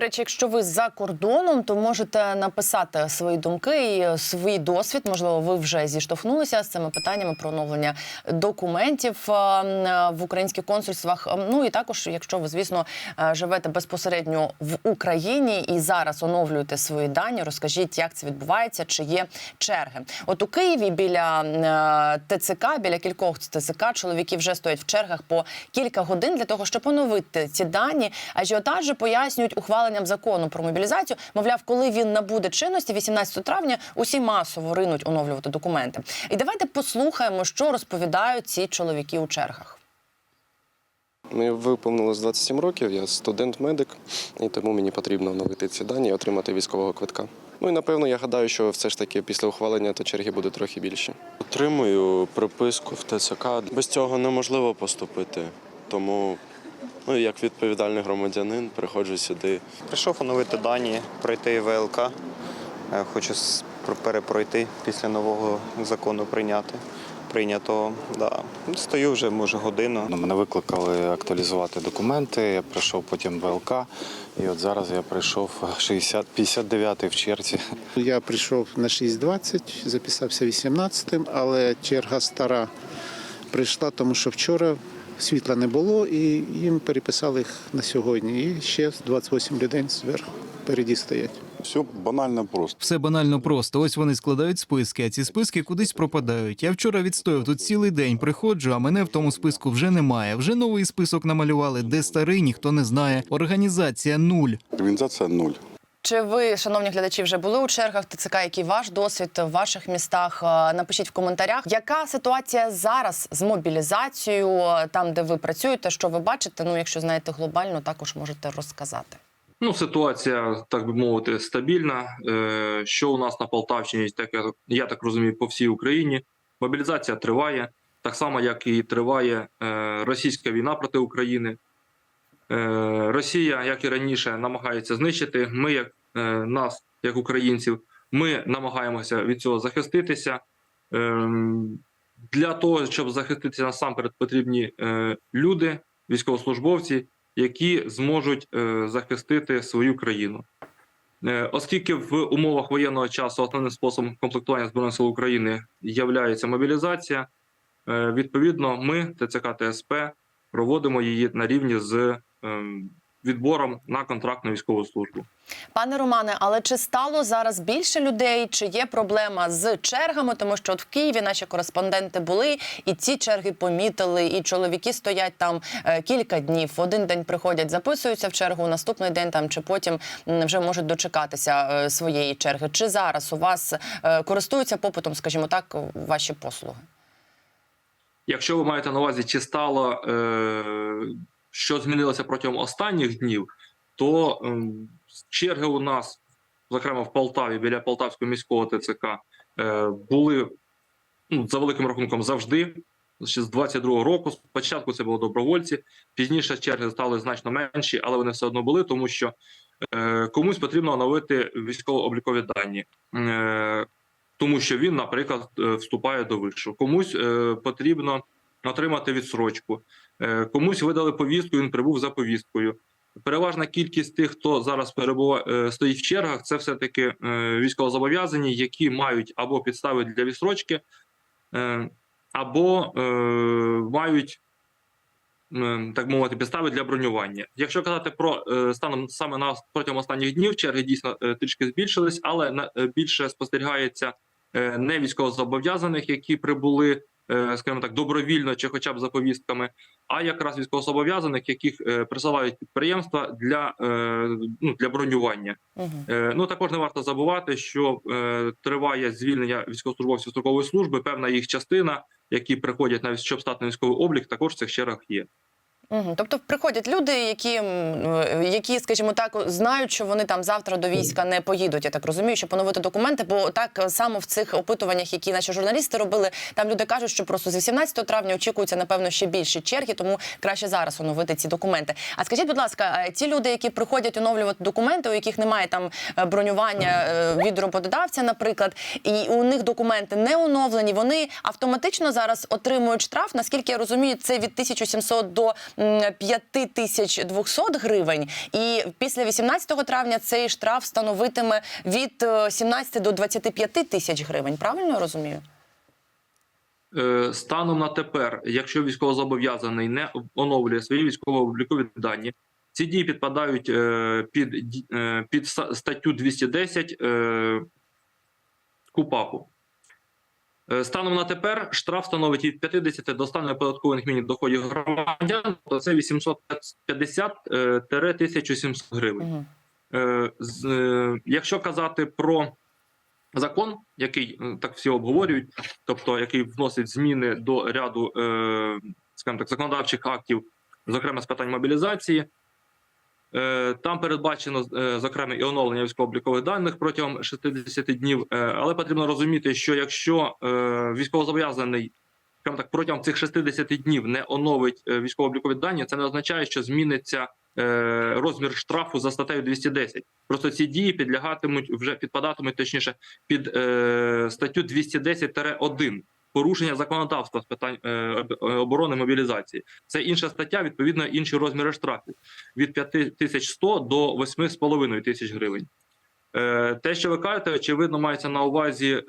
речі, якщо ви за кордоном, то можете написати свої думки і свій досвід. Можливо, ви вже зіштовхнулися з цими питаннями про оновлення документів е, в українських консульствах. Ну і також, якщо ви, звісно, е, живете безпосередньо в Україні і зараз оновлюєте свої дані, розкажіть, як це відбувається, чи є черги. От у Києві біля е, ТЦК, біля кількох ТЦК, чоловіки вже стоять в чергах по кілька годин для того, щоб оновити ці дані. Ажіотаж же пояснюють ухваленням закону про мобілізацію. Мовляв, коли він набуде чинності, 18 травня, усі масово ринуть оновлювати документи. І давайте послухаємо, що розповідають ці чоловіки у чергах. Мені виповнилось 27 років, я студент-медик, і тому мені потрібно оновити ці дані і отримати військового квитка. Ну і напевно я гадаю, що все ж таки після ухвалення то черги будуть трохи більші. Отримую приписку в ТЦК. Без цього неможливо поступити. Тому, ну, як відповідальний громадянин, приходжу сюди. Прийшов оновити дані, пройти ВЛК. Е, Хочу перепройти після нового закону прийняти. Прийнято, да. Ну, Стою вже, може, годину. Ну, Мене викликали актуалізувати документи. Я прийшов потім ВЛК, і от зараз я прийшов 60, 59 в черзі. Я прийшов на 6.20, записався 18-м, але черга стара прийшла, тому що вчора світла не було, і їм переписали їх на сьогодні. І ще 28 людей зверху впереді стоять. Все банально просто. Все банально просто. Ось вони складають списки, а ці списки кудись пропадають. Я вчора відстояв тут цілий день. Приходжу, а мене в тому списку вже немає. Вже новий список намалювали, де старий ніхто не знає. Організація нуль. Організація нуль. Чи ви, шановні глядачі, вже були у чергах ТЦК? Який ваш досвід в ваших містах? Е, Напишіть в коментарях, яка ситуація зараз з мобілізацією, е, там де ви працюєте, що ви бачите? Ну, якщо знаєте глобально, також можете розказати. Ну, ситуація, так би мовити, стабільна. Е, Що у нас на Полтавщині, так я, так розумію, по всій Україні. Мобілізація триває, так само, як і триває російська війна проти України. Росія, як і раніше, намагається знищити. Ми, як нас, як українців, ми намагаємося від цього захиститися. Ем, Для того, щоб захиститися насамперед, потрібні е, люди, військовослужбовці, які зможуть е, захистити свою країну. Е, Оскільки в умовах воєнного часу основним способом комплектування Збройних сил України є мобілізація, е, відповідно, ми, ТЦК ТСП, проводимо її на рівні з ем, відбором на контрактну військову службу. Пане Романе, але чи стало зараз більше людей? Чи є проблема з чергами? Тому що от в Києві наші кореспонденти були, і ці черги помітили, і чоловіки стоять там е, кілька днів. В один день приходять, записуються в чергу, наступний день там чи потім вже можуть дочекатися е, своєї черги. Чи зараз у вас е, користуються попитом, скажімо так, ваші послуги? Якщо ви маєте на увазі, чи стало е, що змінилося протягом останніх днів, то ем, черги у нас, зокрема в Полтаві, біля Полтавського міського ТЦК, е, були ну, за великим рахунком завжди. Ще з 22-го року. Спочатку це були добровольці, пізніше черги стали значно менші, але вони все одно були, тому що е, комусь потрібно оновити військово-облікові дані. Е, тому що він, наприклад, е, вступає до вишу. Комусь е, потрібно отримати відсрочку, комусь видали повістку, він прибув за повісткою. Переважна кількість тих, хто зараз перебуває е, стоїть в чергах, це все таки е, військовозобов'язані, які мають або підстави для відсрочки, е, або е, мають. е, Так мовити, підстави для бронювання. Якщо казати про е, станом саме на протягом останніх днів, черги дійсно е, трішки збільшились, але на е, більше спостерігається е, не військовозобов'язаних, які прибули, е, скажімо так, добровільно чи хоча б за повістками, а якраз військовозобов'язаних, яких е, присилають підприємства для, е, ну, для бронювання. Угу. Е, Ну також не варто забувати, що е, триває звільнення військовослужбовців строкової служби. Певна їх частина, які приходять на щоб стати на військовий облік, також в цих чергах є. Угу. Тобто приходять люди, які, е, які, скажімо так, знають, що вони там завтра до війська не поїдуть. Я так розумію, щоб поновити документи. Бо так само в цих опитуваннях, які наші журналісти робили, там люди кажуть, що просто з 18 травня очікуються напевно ще більші черги, тому краще зараз оновити ці документи. А скажіть, будь ласка, е, ті люди, які приходять оновлювати документи, у яких немає там е, бронювання е, від роботодавця, наприклад, і у них документи не оновлені, вони автоматично зараз отримують штраф. Наскільки я розумію, це від 1700 до 5200 гривень. І після 18 травня цей штраф становитиме від е, 17 до 25 тисяч гривень. Правильно я розумію? Е, Станом на тепер, якщо військовозобов'язаний не оновлює свої військово-облікові дані, ці дії підпадають е, під, е, під статтю 210 е, КУПАПу. Е, Станом на тепер штраф становить від 50 до 100 неоподаткованих мінімум доходів громадян, то це 850-1700 гривень. Угу. Е, е, Якщо казати про закон, який е, так всі обговорюють, тобто який вносить зміни до ряду, е, скажімо так, законодавчих актів, зокрема з питань мобілізації. Е, Там передбачено е, зокрема і оновлення військово-облікових даних протягом 60 днів. Е, Але потрібно розуміти, що якщо військовозобов'язаний скажімо так, протягом цих 60 днів не оновить військово-облікові дані, це не означає, що зміниться розмір штрафу за статтею 210. Просто ці дії підлягатимуть вже підпадатимуть точніше під статтю 210-1 порушення законодавства з питань е, е, оборони мобілізації. Це інша стаття, відповідно, інші розміри штрафів від 5100 до 8,5 тисяч гривень. Е, Те, що ви кажете, очевидно, мається на увазі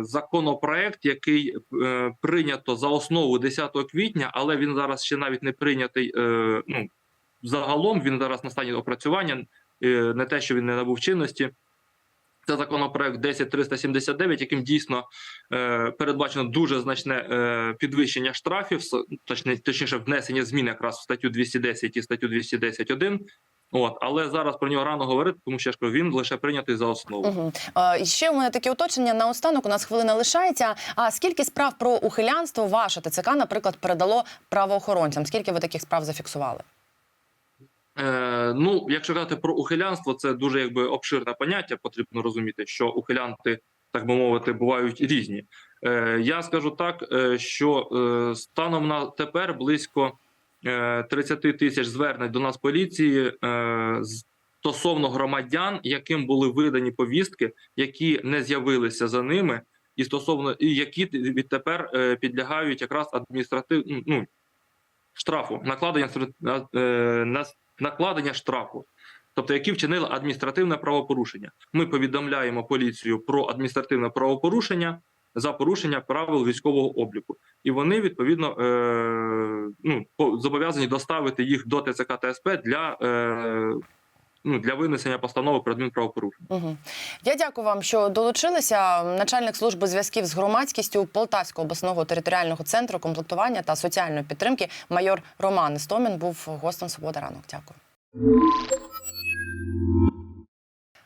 законопроект, який прийнято за основу 10 квітня, але він зараз ще навіть не прийнятий. Ну, загалом він зараз на стані опрацювання, не те, що він не набув чинності. Це законопроект 10379, яким дійсно е, передбачено дуже значне е, підвищення штрафів, точні, точніше, внесення змін якраз в статтю 210 і статтю 210.1. От, але зараз про нього рано говорити, тому що кажу, він лише прийнятий за основу. Угу. Е, ще у мене таке уточнення. Наостанок у нас хвилина лишається. А скільки справ про ухилянство ваше ТЦК, наприклад, передало правоохоронцям? Скільки ви таких справ зафіксували? Е, ну, якщо казати про ухилянство, це дуже якби обширне поняття. Потрібно розуміти, що ухилянти, так би мовити, бувають різні. Е, я скажу так, е, що е, станом на тепер близько е, 30 тисяч звернень до нас поліції е, стосовно громадян, яким були видані повістки, які не з'явилися за ними, і стосовно і які відтепер е, підлягають якраз адміністратив, ну, штрафу, накладення е, накладення штрафу, тобто які вчинили адміністративне правопорушення. Ми повідомляємо поліцію про адміністративне правопорушення за порушення правил військового обліку, і вони відповідно е, ну, зобов'язані доставити їх до ТЦК ТСП для, е, ну, для винесення постанови про адмінправопорушення. Угу. Я дякую вам, що долучилися. Начальник служби зв'язків з громадськістю Полтавського обласного територіального центру комплектування та соціальної підтримки майор Роман Істомін був гостем Свобода ранок. Дякую.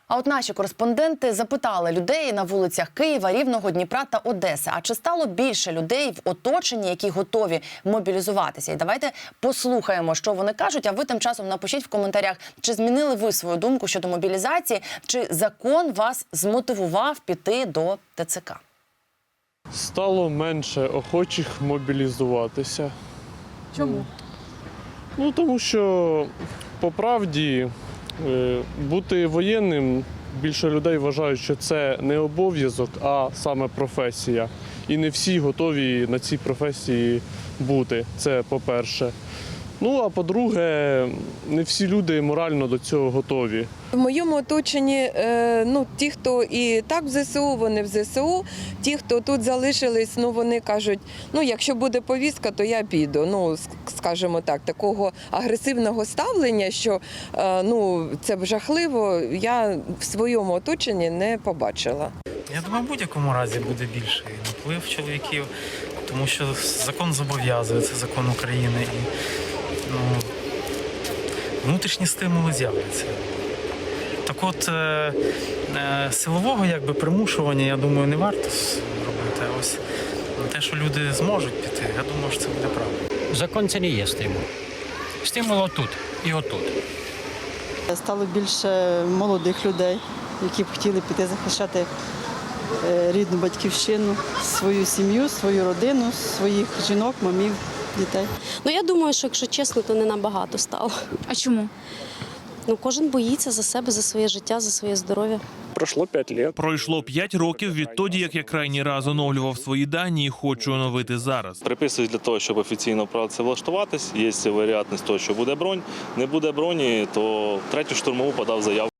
А от наші кореспонденти запитали людей на вулицях Києва, Рівного, Дніпра та Одеси. А чи стало більше людей в оточенні, які готові мобілізуватися? І давайте послухаємо, що вони кажуть. А ви тим часом напишіть в коментарях, чи змінили ви свою думку щодо мобілізації, чи закон вас змотивував піти до ТЦК? Стало менше охочих мобілізуватися. Чому? Ну тому що по правді бути воєнним більше людей вважають, що це не обов'язок, а саме професія. І не всі готові на цій професії бути. Це по-перше. Ну а по-друге, не всі люди морально до цього готові. В моєму оточенні е, ну, ті, хто і так в ЗСУ, вони в ЗСУ. Ті, хто тут залишились, ну вони кажуть, ну якщо буде повістка, то я піду. Ну, скажімо так, такого агресивного ставлення, що е, ну, це б жахливо, я в своєму оточенні не побачила. Я думаю, в будь-якому разі буде більший наплив чоловіків, тому що закон зобов'язує, це закон України. І внутрішні стимули з'являться. Так от, е, е, силового якби, примушування, я думаю, не варто робити. А ось те, що люди зможуть піти, я думаю, що це буде правильно. Закон це не є стимул. Стимул отут і отут. Стало більше молодих людей, які б хотіли піти захищати е, рідну батьківщину, свою сім'ю, свою родину, своїх жінок, мамів, дітей. Ну я думаю, що якщо чесно, то не набагато стало. А чому? Ну, кожен боїться за себе, за своє життя, за своє здоров'я. Пройшло 5 років. Пройшло 5 років відтоді, як я крайній раз оновлював свої дані і хочу оновити зараз. Приписують для того, щоб офіційно працевлаштуватись. Є вероятність того, що буде бронь. Не буде броні, то третю штурмову подав заяву.